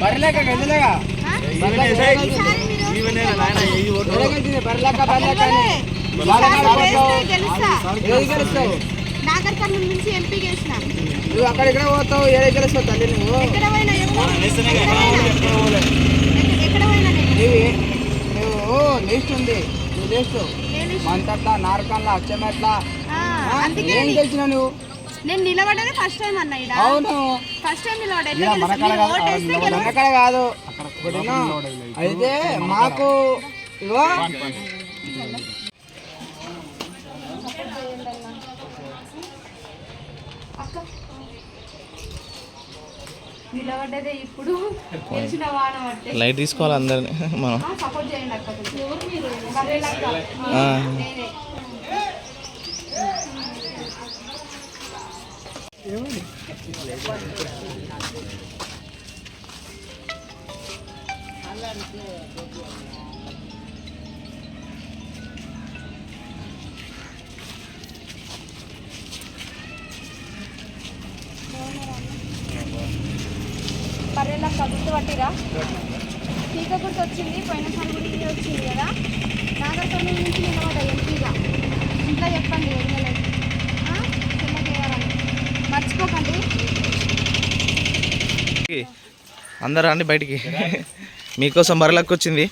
బర్రెలేక? బర్రెలేక బర్రెలేక గెలుస్తావు? నుంచి ఎంపీ గెలిచిన. నువ్వు అక్కడ ఇక్కడ పోతావు? ఏడే గెలుస్తావు తల్లి నువ్వు? ఎక్కడ పోయినా. ఎక్కడ పోయినా? నువ్వు లిస్ట్ ఉంది. నువ్వు లిస్ట్. మంతట్ల నారకల్లా అచ్చమెట్ల. ఆ, అందుకే ఏం నీ- గెలిచినావు నువ్వు? నేను నిలబడేది ఫస్ట్ టైం అన్న ఇడ అవును ఫస్ట్ టైం నిలబడే ఎట్లా గెలుస్తా? మీరు ఓటేస్తే గెలుస్తా. అక్కడ కాదు? అయితే మాకు ఇగో నిలబడ్డదే ఇప్పుడు గెలిచిన వాన పట్టే లైట్ తీసుకోవాలి అందరిని మనం సపోర్ట్ చేయండి అక్క కొంచెం. ఎవరు మీరు బర్రెలక్క. ఆ. నేనే బర్రెలక్క గుర్తు పట్టిరా టీకా గుర్తు వచ్చింది పోయినసారి కూడా వచ్చింది కదా. నాగర్కర్నూలు నుంచి అందరు రండి బయటికి. మీకోసం బరలక్కి వచ్చింది